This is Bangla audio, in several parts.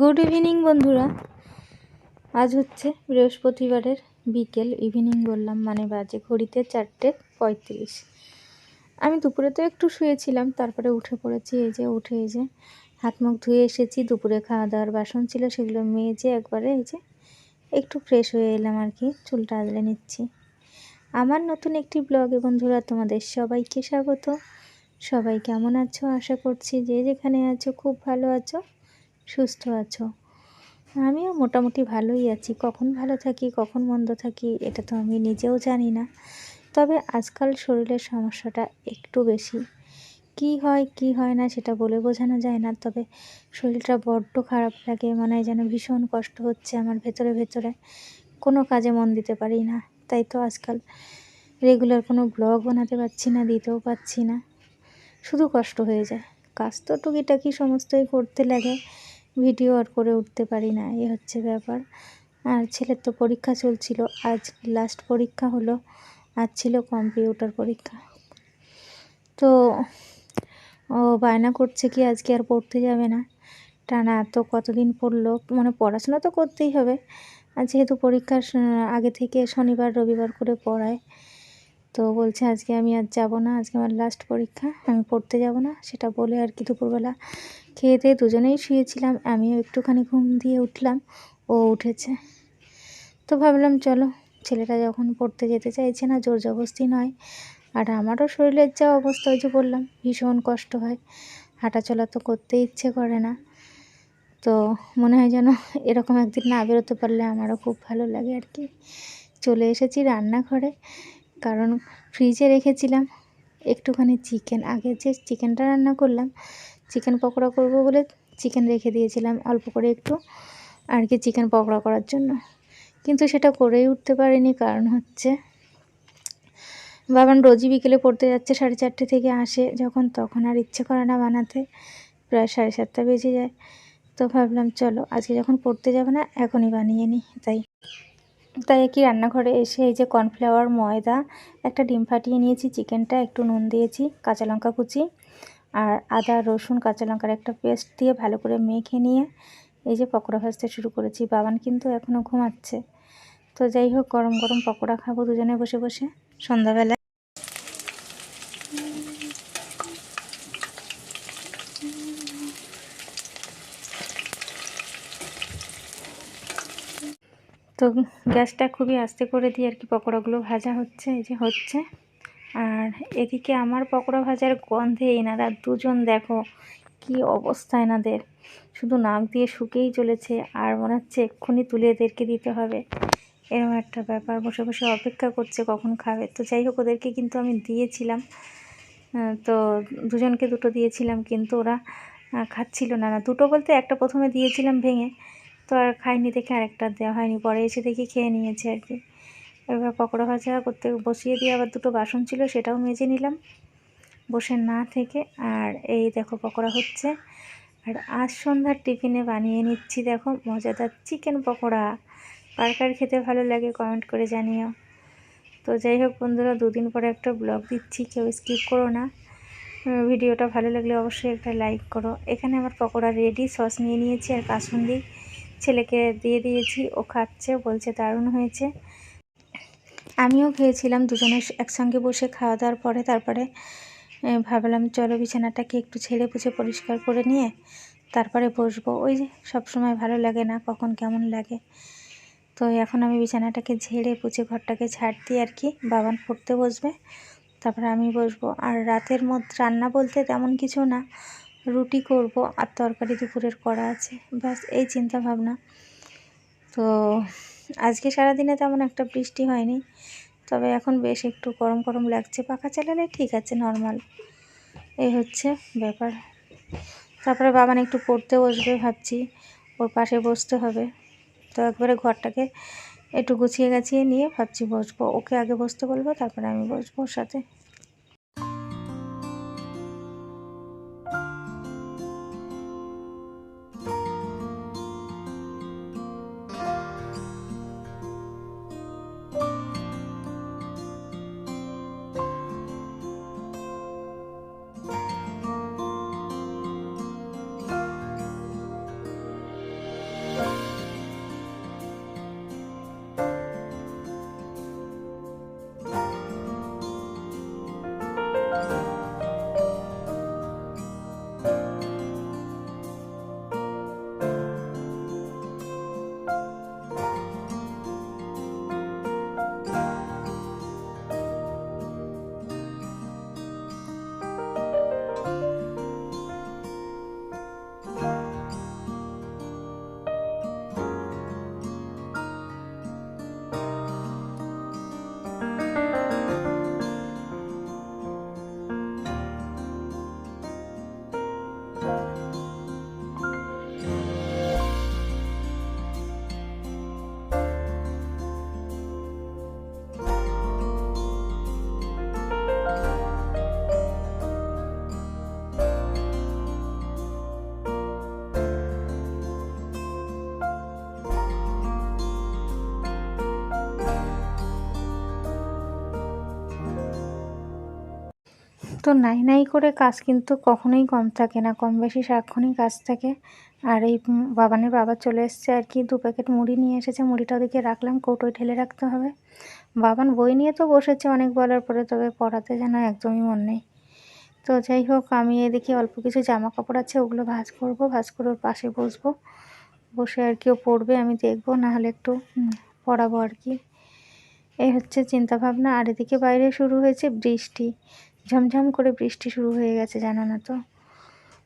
গুড ইভিনিং বন্ধুরা। আজ হচ্ছে বৃহস্পতিবারের বিকেল। ইভিনিং বললাম মানে বাজে ঘড়িতে চারটে পঁয়ত্রিশ। আমি দুপুরে তো একটু শুয়েছিলাম, তারপরে উঠে পড়েছি। এই যে উঠে এই যে হাত মুখ ধুয়ে এসেছি, দুপুরে খাওয়া দাওয়ার বাসন ছিল, সেগুলো মেজে একবারে এই যে একটু ফ্রেশ হয়ে এলাম আর কি, চুলটা আদলে নিচ্ছি। আমার নতুন একটি ব্লগে বন্ধুরা তোমাদের সবাইকে স্বাগত। সবাই কেমন আছো? আশা করছি যে যেখানে আছো খুব ভালো আছো। সুস্থ আছো? আমিও মোটামুটি ভালোই আছি। কখন ভালো থাকি, কখন মন্দ থাকি, এটা তো আমি নিজেও জানি না। তবে আজকাল শরীরের সমস্যাটা একটু বেশি। কি হয় কি হয় না সেটা বলে বোঝানো যায় না, তবে শরীরটা বড্ড খারাপ লাগে, মনে হয় যেন ভীষণ কষ্ট হচ্ছে আমার ভেতরে ভেতরে। কোনো কাজে মন দিতে পারি না, তাই তো আজকাল রেগুলার কোনো ব্লগ বানাতে পারছি না, দিতেও পারছি না। শুধু কষ্ট হয়ে যায়। কাজ তো টুকিটাকি সমস্তই করতে লাগে। ভিডিও আর করে উঠতে পারি না এই হচ্ছে ব্যাপার। আর ছেলের তো পরীক্ষা চলছিল, আজ লাস্ট পরীক্ষা হলো, আজ ছিল কম্পিউটার পরীক্ষা। তো ও বায়না করছে কি আজকে আর পড়তে যাবে না। টানা তো কতদিন পড়ল মানে পড়াশোনা তো করতেই হবে। আর যেহেতু পরীক্ষার আগে থেকে শনিবার, রবিবার করে পড়ায়, তো বলছে আজকে আমি আর যাব না, আজকে আমার লাস্ট পরীক্ষা, আমি পড়তে যাব না, সেটা বলে আর কি দুপুরবেলা খেয়ে দিয়ে দুজনেই শুয়েছিলাম, আমিও একটুখানি ঘুম দিয়ে উঠলাম, ও উঠেছে। তো ভাবলাম, চলো, ছেলেটা যখন পড়তে যেতে চাইছে না, জোর জবস্তি নয়। আর আমারও শরীরের যা অবস্থা যে বললাম, ভীষণ কষ্ট হয়। হাঁটা চলা তো করতে ইচ্ছে করে না। তো মনে হয় যেন এরকম একদিন না বেরোতে পারলে আমারও খুব ভালো লাগে আর কি। চলে এসেছি রান্নাঘরে, কারণ ফ্রিজে রেখেছিলাম একটুখানি চিকেন। আগে যে চিকেনটা রান্না করলাম চিকেন পকোড়া করব বলে চিকেন রেখে দিয়েছিলাম অল্প করে একটু, আর কি চিকেন পকোড়া করার জন্য। কিন্তু সেটা করেই উঠতে পারিনি, কারণ হচ্ছে বাবান রোজই বিকেলে পড়তে যাচ্ছে, সাড়ে চারটে থেকে আসে যখন, তখন আর ইচ্ছে করে না বানাতে, প্রায় সাড়ে সাতটা বেজে যায়। তো ভাবলাম, চলো, আজকে যখন পড়তে যাবে না, এখনই বানিয়ে নিই, তাই। তাই কি রান্নাঘরে এসে এই যে কর্নফ্লাওয়ার ময়দা, একটা ডিম ফাটিয়ে নিয়েছি, চিকেনটা একটু নুন দিয়েছি, কাঁচা লঙ্কা কুচি আর আদা, রসুন, কাঁচা লঙ্কার একটা পেস্ট দিয়ে ভালো করে মেখে নিয়ে এই যে পকোড়া ভাজতে শুরু করেছি। বাবান কিন্তু এখনও ঘুমাচ্ছে। তো যাই হোক, গরম গরম পকোড়া খাব দুজনে বসে বসে সন্ধ্যাবেলায়। তো গ্যাসটা খুবই আস্তে করে দিয়ে আর কি পকোড়াগুলো ভাজা হচ্ছে, এই যে হচ্ছে। আর এদিকে আমার পকোড়া ভাজার গন্ধে এনারা দুজন দেখো কি অবস্থা এনাদের। শুধু নাক দিয়ে শুকেই চলেছে আর মনে হচ্ছে এক্ষুনি তুলে এদেরকে দিতে হবে। এরকম একটা ব্যাপার, বসে বসে অপেক্ষা করছে কখন খাবে। তো যাই হোক, ওদেরকে কিন্তু আমি দিয়েছিলাম। তো দুজনকে দুটো দিয়েছিলাম, কিন্তু ওরা খাচ্ছিল না না। দুটো বলতে একটা প্রথমে দিয়েছিলাম ভেঙে, তো আর খাইনি দেখে আরেকটা দেওয়া হয়নি। পরে এসে দেখি খেয়ে নিয়েছে আর কি। এবার পকোড়া ভাজা করতে বসিয়ে দিয়ে আবার দুটো বাসন ছিল, সেটাও মেজে নিলাম। বসে না থেকে আর এই দেখো পকোড়া হচ্ছে। আর আজ সন্ধ্যার টিফিনে বানিয়ে নিচ্ছি দেখো মজাদার চিকেন পকোড়া। কার কার খেতে ভালো লাগে কমেন্ট করে জানিও। তো যাই হোক বন্ধুরা, দুদিন পরে একটা ব্লগ দিচ্ছি, কেউ স্কিপ করো না। ভিডিওটা ভালো লাগলে অবশ্যই একটা লাইক করো। এখানে আমার পকোড়া রেডি সস নিয়ে নিয়েছি আর কাসুন্দি ছেলেকে দিয়ে দিয়েছি। ও খাচ্ছে, বলছে দারুণ হয়েছে। আমিও খেয়েছিলাম, দুজনে একসঙ্গে বসে খাওয়া দাওয়ার পরে তারপরে ভাবলাম চলো বিছানাটাকে একটু ছেড়ে পুছে পরিষ্কার করে নিয়ে তারপরে বসবো। ওই যে সবসময় ভালো লাগে না কখন কেমন লাগে। তো এখন আমি বিছানাটাকে ঝেড়ে পুছে ঘরটাকে ছাড় দিই আর কি বাবান পড়তে বসবে। তারপরে আমি বসবো। আর রাতের মধ্যে রান্না বলতে তেমন কিছু না, রুটি করব আর তরকারি দুপুরের করা আছে। ব্যাস, এই চিন্তা ভাবনা। তো আজকে সারাদিনে তেমন একটা বৃষ্টি হয়নি, তবে এখন বেশ একটু গরম গরম লাগছে। পাখা চালালে ঠিক আছে নর্মাল এই হচ্ছে ব্যাপার। তারপরে বাবান একটু পড়তে বসবে ভাবছি, ওর পাশে বসতে হবে। তো একবারে ঘরটাকে একটু গুছিয়ে গাছিয়ে নিয়ে ভাবছি বসবো। ওকে আগে বসতে বলব, তারপরে আমি বসবো ওর সাথে। তো নাই নাই করে কাজ কিন্তু কখনোই কম থাকে না, কম বেশি সারাক্ষণই কাজ থাকে। আর এই বাবানের বাবা চলে এসছে আর কি, দু প্যাকেট মুড়ি নিয়ে এসেছে, মুড়িটা ওদিকে রাখলাম, কৌটোয় ঢেলে রাখতে হবে। বাবান বই নিয়ে তো বসেছে অনেক বলার পরে, তবে পড়াতে যেন একদমই মন নেই। তো যাই হোক, আমি এদিকে অল্প কিছু জামা কাপড় আছে, ওগুলো ভাঁজ করব, ভাঁজ করে ওর পাশে বসবো। বসে আর কি ও পড়বে, আমি দেখব, নাহলে একটু পড়াবো আর কি। এই হচ্ছে চিন্তাভাবনা, আর এদিকে বাইরে শুরু হয়েছে বৃষ্টি। ঝমঝম করে বৃষ্টি শুরু হয়ে গেছে, জানো না তো?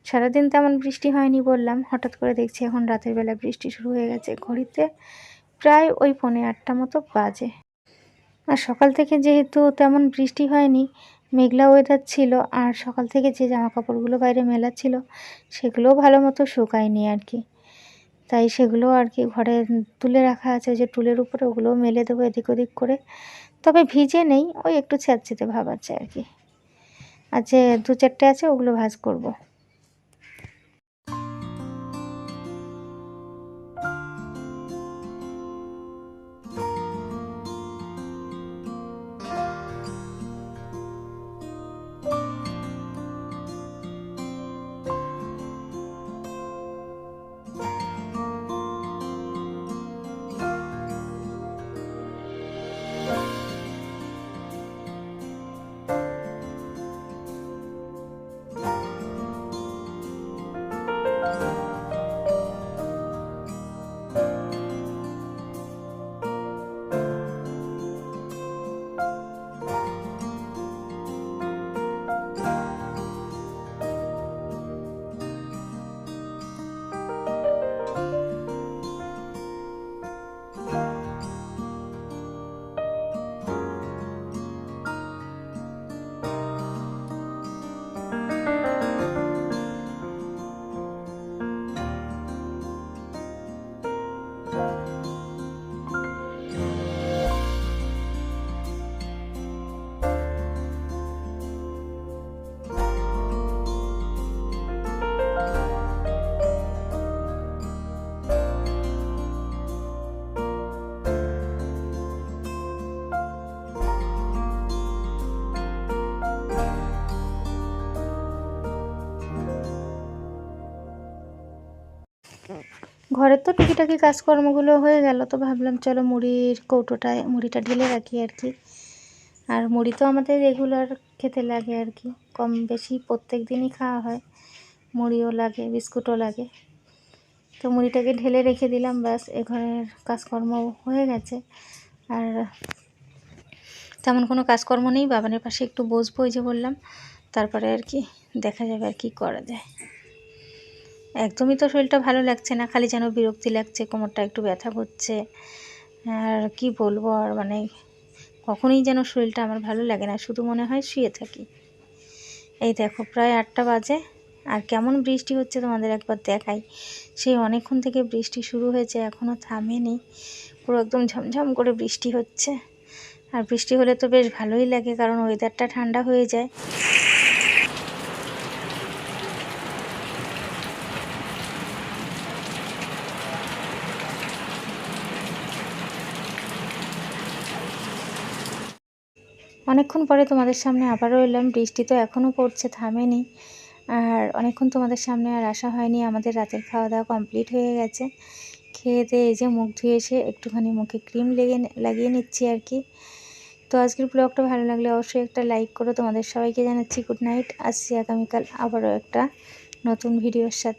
সারাদিন তেমন বৃষ্টি হয়নি বললাম, হঠাৎ করে দেখছি এখন রাতের বেলা বৃষ্টি শুরু হয়ে গেছে। ঘড়িতে প্রায় ওই পৌনে আটটা মতো বাজে। আর সকাল থেকে যেহেতু তেমন বৃষ্টি হয়নি, মেঘলা ওয়েদার ছিল, আর সকাল থেকে যে জামা কাপড়গুলো বাইরে মেলা ছিল সেগুলোও ভালো মতো শুকায়নি আর কি। তাই সেগুলো আর কি ঘরে তুলে রাখা আছে যে টুলের উপরে, ওগুলোও মেলে দেবো এদিক ওদিক করে। তবে ভিজে নেই, ওই একটু ছ্যাঁচড়েতে ভাব আছে আর কি। আর যে দু চারটে আছে ওগুলো ভাজ করব। ঘরের তো টুকিটাকি কাজকর্মগুলো হয়ে গেল, তো ভাবলাম চলো মুড়ির কৌটোটায়, মুড়িটা ঢেলে রাখি আর কি। আর মুড়ি তো আমাদের রেগুলার খেতে লাগে আর কি, কম বেশি প্রত্যেক দিনই খাওয়া হয়, মুড়িও লাগে, বিস্কুটও লাগে। তো মুড়িটাকে ঢেলে রেখে দিলাম, ব্যাস, এ ঘরের কাজকর্ম হয়ে গেছে। আর তেমন কোনো কাজকর্ম নেই, বাবানের পাশে একটু বসবো, ওই যে বললাম। তারপরে আর কি, দেখা যাবে আর কি করা যায়। একদমই তো শরীরটা ভালো লাগছে না, খালি যেন বিরক্তি লাগছে, কোমরটা একটু ব্যথা করছে। আর কি বলব আর মানে কখনোই যেন শরীরটা আমার ভালো লাগে না, শুধু মনে হয় শুয়ে থাকি। এই দেখো, প্রায় আটটা বাজে, আর কেমন বৃষ্টি হচ্ছে তোমাদের একবার দেখাই। সেই অনেকক্ষণ থেকে বৃষ্টি শুরু হয়েছে এখনও থামেনি, পুরো একদম ঝমঝম করে বৃষ্টি হচ্ছে। আর বৃষ্টি হলে তো বেশ ভালোই লাগে, কারণ ওয়েদারটা ঠান্ডা হয়ে যায়। অনেকক্ষণ পরে তোমাদের সামনে আবারও এলাম। বৃষ্টি তো এখনও পড়ছে, থামেনি। আর অনেকক্ষণ তোমাদের সামনে আর আসা হয়নি। আমাদের রাতের খাওয়া দাওয়া কমপ্লিট হয়ে গেছে। খেয়ে দিয়ে এই যে মুখ ধুয়ে এসে একটুখানি মুখে ক্রিম লেগে লাগিয়ে নিচ্ছি আর কি। তো আজকের ব্লগটা ভালো লাগলে অবশ্যই একটা লাইক করো। তোমাদের সবাইকে জানাচ্ছি গুড নাইট। আসছি আগামীকাল আবারও একটা নতুন ভিডিওর সাথে।